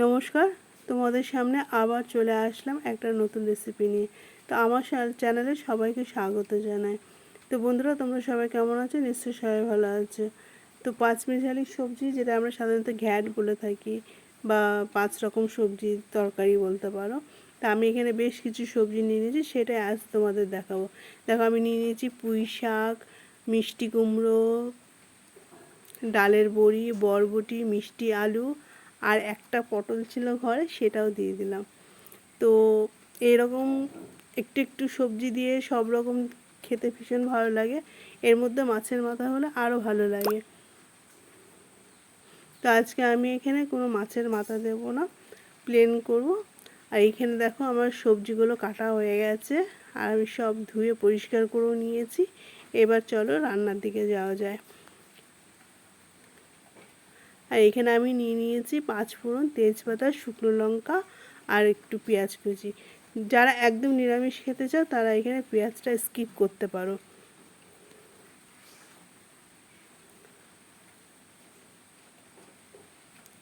নমস্কার, তোমাদের সামনে আবার চলে আসলাম একটা নতুন রেসিপি নিয়ে। তো আমার চ্যানেলে সবাইকে স্বাগত জানাই। তো বন্ধুরা, তোমরা সবাই কেমন আছো? নিশ্চয়ই সবাই ভালো আছে। তো পাঁচ মিশালি সবজি, যেটা আমরা সাধারণত ঘ্যাট বলে থাকি, বা পাঁচ রকম সবজি তরকারি বলতে পারো। তা আমি এখানে বেশ কিছু সবজি নিয়ে নিয়েছি, সেটাই আজ তোমাদের দেখাবো। দেখো, আমি নিয়ে নিয়েছি পুঁই শাক, মিষ্টি কুমড়ো, ডালের বড়ি, বরবটি, মিষ্টি আলু আর একটা পটল ছিল ঘরে, সেটাও দিয়ে দিলাম। তো এরকম একটু একটু সবজি দিয়ে সব রকম খেতে ভীষণ ভালো লাগে। এর মধ্যে মাছের মাথা হলে আরও ভালো লাগে। তো আজকে আমি এখানে কোনো মাছের মাথা দেব না প্লেন করব। আর এইখানে দেখো আমার সবজিগুলো কাটা হয়ে গেছে, আর আমি সব ধুয়ে পরিষ্কার করেও নিয়েছি। এবার চলো রান্নার দিকে যাওয়া যায়। আর এখানে আমি নিয়ে নিয়েছি পাঁচ ফোড়ন তেজপাতা, শুকনো লঙ্কা আর একটু পেঁয়াজ কুচি। যারা একদম নিরামিষ খেতে চাও, তারা এখানে পেঁয়াজটা স্কিপ করতে পারো।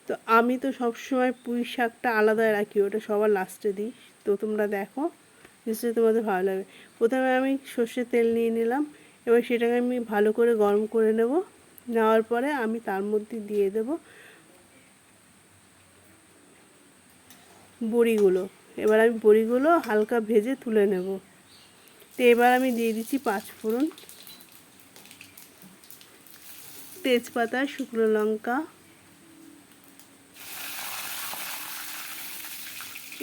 তো আমি তো সবসময় পুঁই শাকটা আলাদায় রাখি, ওটা সবার লাস্টে দিই। তো তোমরা দেখো, নিশ্চয়ই তোমাদের ভালো লাগবে। প্রথমে আমি সর্ষের তেল নিয়ে নিলাম, এবার সেটাকে আমি ভালো করে গরম করে নেব। নেওয়ার পরে আমি তার মধ্যে দিয়ে দেব বড়িগুলো। এবার আমি বড়িগুলো হালকা ভেজে তুলে নেব। তো এবার আমি দিয়ে দিচ্ছি পাঁচ ফোড়ন তেজপাতা, শুকনো লঙ্কা।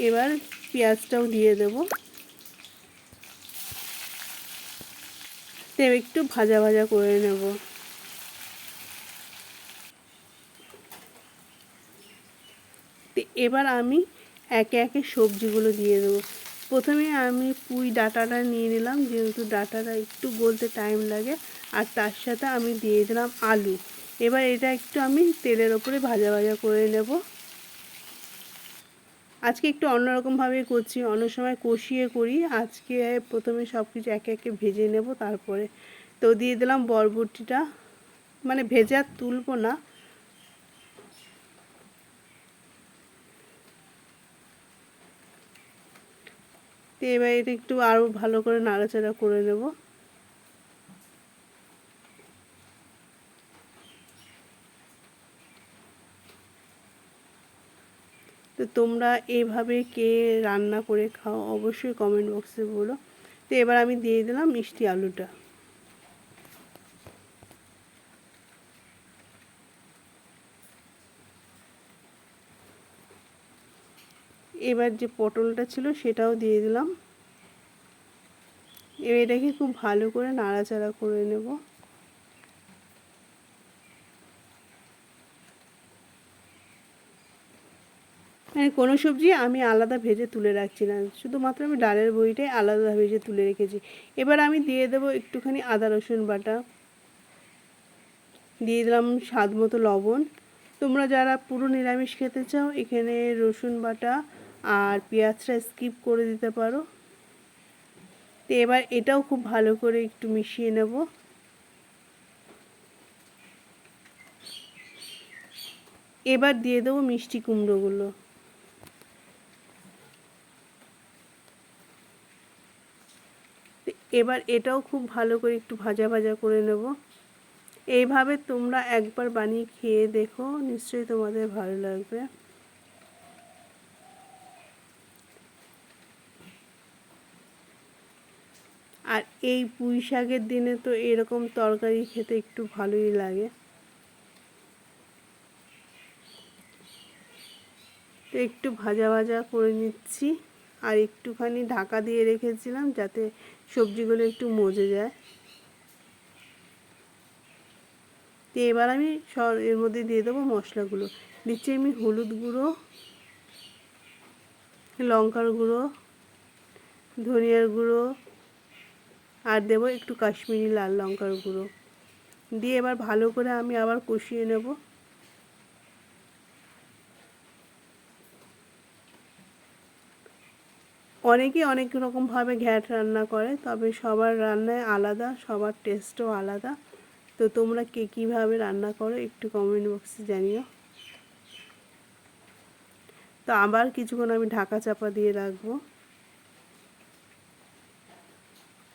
এবার পেঁয়াজটাও দিয়ে দেব। তো একটু ভাজা ভাজা করে নেব। এবার আমি একে একে সবজিগুলো দিয়ে দেবো। প্রথমে আমি পুঁই ডাটাটা নিয়ে নিলাম, যেহেতু ডাটাটা একটু গলতে টাইম লাগে, আর তার সাথে আমি দিয়ে দিলাম আলু। এবার এটা একটু আমি তেলের ওপরে ভাজা ভাজা করে নেব। আজকে একটু অন্যরকমভাবে করছি, অন্য সময় কষিয়ে করি। আজকে প্রথমে সব কিছু একে একে ভেজে নেব, তারপরে তো দিয়ে দিলাম বরবটিটা। মানে ভেজা তুলবো না তো এবার এটা একটু আরও ভালো করে নাড়াচাড়া করে নেব। তো তোমরা এভাবে কে রান্না করে খাও অবশ্যই কমেন্ট বক্সে বলো। তো এবার আমি দিয়ে দিলাম মিষ্টি আলুটা। এবার যে পটলটা ছিল সেটাও দিয়ে দিলাম। এবার এটাকে খুব ভালো করে নাড়াচাড়া করে নেব। মানে কোনো সবজি আমি আলাদা ভেজে তুলে রাখছি না, শুধুমাত্র আমি ডালের বইটাই আলাদা ভেজে তুলে রেখেছি। এবার আমি দিয়ে দেব একটুখানি আদা, রসুন বাটা। দিয়ে দিলাম স্বাদ মতো লবণ। তোমরা যারা পুরো নিরামিষ খেতে চাও, এখানে রসুন বাটা আর পেঁয়াজটা স্কিপ করে দিতে পারো। তো এবার এটাও খুব ভালো করে একটু মিশিয়ে নেব। এবার দিয়ে দেবো মিষ্টি কুমড়োগুলো। এবার এটাও খুব ভালো করে একটু ভাজা ভাজা করে নেব। এইভাবে তোমরা একবার বানিয়ে খেয়ে দেখো, নিশ্চয়ই তোমাদের ভালো লাগবে। আর এই পুঁই শাকের দিনে তো এরকম তরকারি খেতে একটু ভালোই লাগে। তো একটু ভাজা ভাজা করে নিচ্ছি, আর একটুখানি ঢাকা দিয়ে রেখেছিলাম যাতে সবজিগুলো একটু মজে যায়। তো এবার আমি এর মধ্যে দিয়ে দেবো মশলাগুলো। দিচ্ছি আমি হলুদ গুঁড়ো, লঙ্কার গুঁড়ো, ধনিয়ার গুঁড়ো আর দেবো একটু কাশ্মীরি লাল লঙ্কার গুঁড়ো। দিয়ে এবার ভালো করে আমি আবার কষিয়ে নেব। অনেকেই অনেক রকমভাবে ঘ্যাট রান্না করে, তবে সবার রান্নায় আলাদা, সবার টেস্টও আলাদা। তো তোমরা কে কীভাবে রান্না করো একটু কমেন্ট বক্সে জানিও। তো আবার কিছুক্ষণ আমি ঢাকা চাপা দিয়ে রাখব।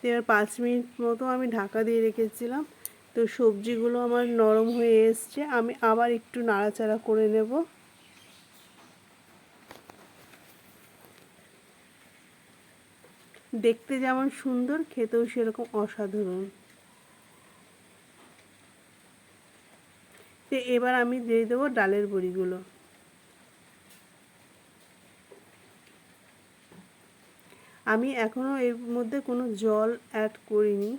এবার পাঁচ মিনিট মতো আমি ঢাকা দিয়ে রেখেছিলাম। তো সবজিগুলো আমার নরম হয়ে এসছে। আমি আবার একটু নাড়াচাড়া করে নেব। দেখতে যেমন সুন্দর, খেতেও সেরকম অসাধারণ। তো এবার আমি দিয়ে দেবো ডালের বড়িগুলো। আমি এখনও এর মধ্যে কোনো জল অ্যাড করিনি।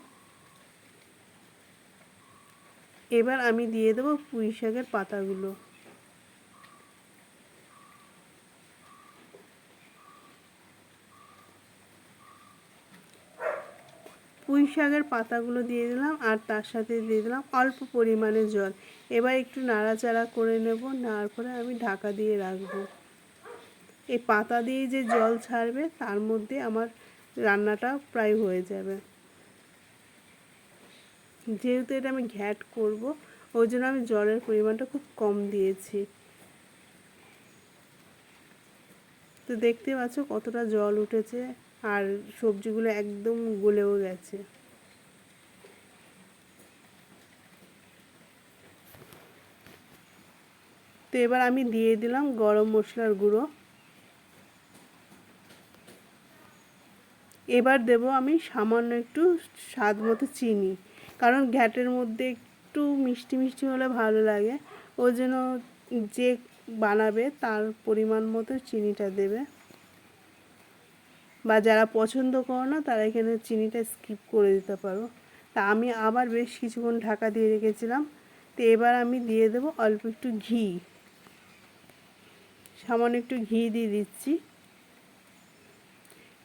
এবার আমি দিয়ে দেবো পুঁই শাকের পাতাগুলো। পুঁই শাকের পাতাগুলো দিয়ে দিলাম আর তার সাথে দিয়ে দিলাম অল্প পরিমাণে জল। এবার একটু নাড়াচাড়া করে নেব, নেওয়ার পরে আমি ঢাকা দিয়ে রাখব। এই পাতা দিয়ে যে জল ছাড়বে, তার মধ্যে আমার রান্নাটা প্রায় হয়ে যাবে। যেহেতু এটা আমি ঘ্যাট করব, ওই জন্য আমি জলের পরিমাণটা খুব কম দিয়েছি। তো দেখতে পাচ্ছ কতটা জল উঠেছে, আর সবজিগুলো একদম গলেও গেছে। তো এবার আমি দিয়ে দিলাম গরম মশলার গুঁড়ো। এবার দেব আমি সামান্য একটু স্বাদ মতো চিনি। কারণ ঘ্যাটের মধ্যে একটু মিষ্টি মিষ্টি হলে ভালো লাগে। ওই জন্য যে বানাবে তার পরিমাণ মতো চিনিটা দেবে। বা যারা পছন্দ করো না, তারা এখানে চিনিটা স্কিপ করে দিতে পারো। তা আমি আবার বেশ কিছুক্ষণ ঢাকা দিয়ে রেখেছিলাম। তো এবার আমি দিয়ে দেবো অল্প একটু ঘি। সামান্য একটু ঘি দিয়ে দিচ্ছি।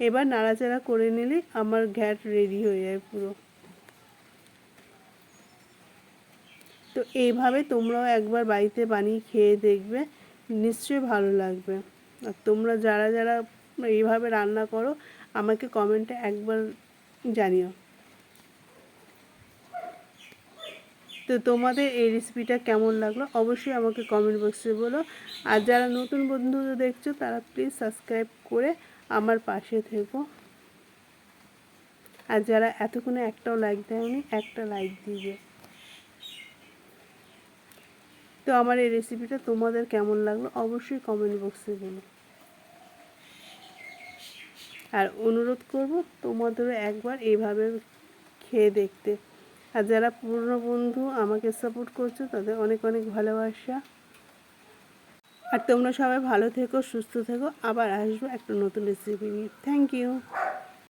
এবার নাড়াচাড়া করে নিলে আমার ঘ্যাট রেডি হয়ে যায় পুরো। তো এইভাবে তোমরাও একবার বাড়িতে বানিয়ে খেয়ে দেখবে, নিশ্চয়ই ভালো লাগবে। আর তোমরা যারা যারা এইভাবে রান্না করো, আমাকে কমেন্টে একবার জানিও। তো তোমাদের এই রেসিপিটা কেমন লাগল? অবশ্যই আমাকে কমেন্ট বক্সে বলো। আর যারা নতুন বন্ধু দেখছ, তারা প্লিজ সাবস্ক্রাইব করে আমার পাশে থেকো। আর যারা এতক্ষণে একটাও লাইক দেয়নি, একটা লাইক দিবে। তো আমার এই রেসিপিটা তোমাদের কেমন লাগল অবশ্যই কমেন্ট বক্সে বলো। আর অনুরোধ করব তোমাদেরও একবার এইভাবে খেয়ে দেখতে। আর যারা পুরনো বন্ধু আমাকে সাপোর্ট করছ তাদের অনেক অনেক ভালোবাসা। আর তোমরা সবাই ভালো থেকো, সুস্থ থেকো। আবার আসব একটা নতুন রেসিপি নিয়ে। Thank you